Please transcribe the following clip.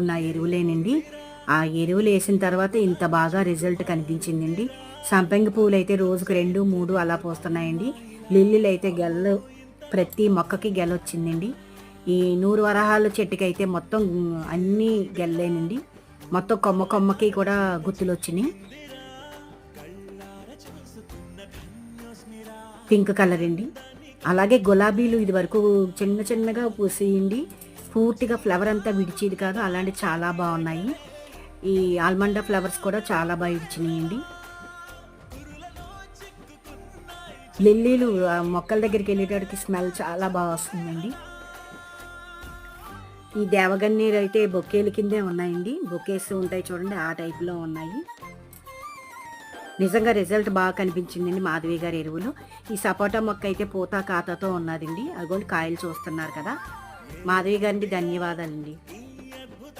ఉన్న ఎరువులేనండి. ఆ ఎరువులు వేసిన తర్వాత ఇంత బాగా రిజల్ట్ కనిపించిందండి. సంపంగి పువ్వులు అయితే రోజుకు రెండు మూడు అలా పోస్తున్నాయండి. లిల్లీలు అయితే గెల్లు ప్రతి మొక్కకి గెల వచ్చిందండి ఈ నూరు వరహాల చెట్టుకి అయితే మొత్తం అన్నీ గెల్లేనండి. మొత్తం కొమ్మ కొమ్మకి కూడా గుత్తులు వచ్చినాయి పింక్ కలర్ అండి అలాగే గులాబీలు ఇది వరకు చిన్న చిన్నగా పూసేయండి. పూర్తిగా ఫ్లవర్ అంతా విడిచేది కాదు అలాంటి చాలా బాగున్నాయి. ఈ ఆల్మండా ఫ్లవర్స్ కూడా చాలా బాగా విడిచినాయండి. లిల్లీలు మొక్కల దగ్గరికి వెళ్ళేటప్పటికి స్మెల్ చాలా బాగా వస్తుందండి. ఈ దేవగన్నీరు అయితే బొకేల కిందే ఉన్నాయండి. బొకేస్ ఉంటాయి చూడండి ఆ టైప్లో ఉన్నాయి. నిజంగా రిజల్ట్ బాగా కనిపించిందండి మాధవి గారి ఎరువులు. ఈ సపోటా మొక్క అయితే పూత కాతతో ఉన్నదండి. అదిగోండి కాయలు చూస్తున్నారు కదా. మాధవి గారికి ధన్యవాదాలండి.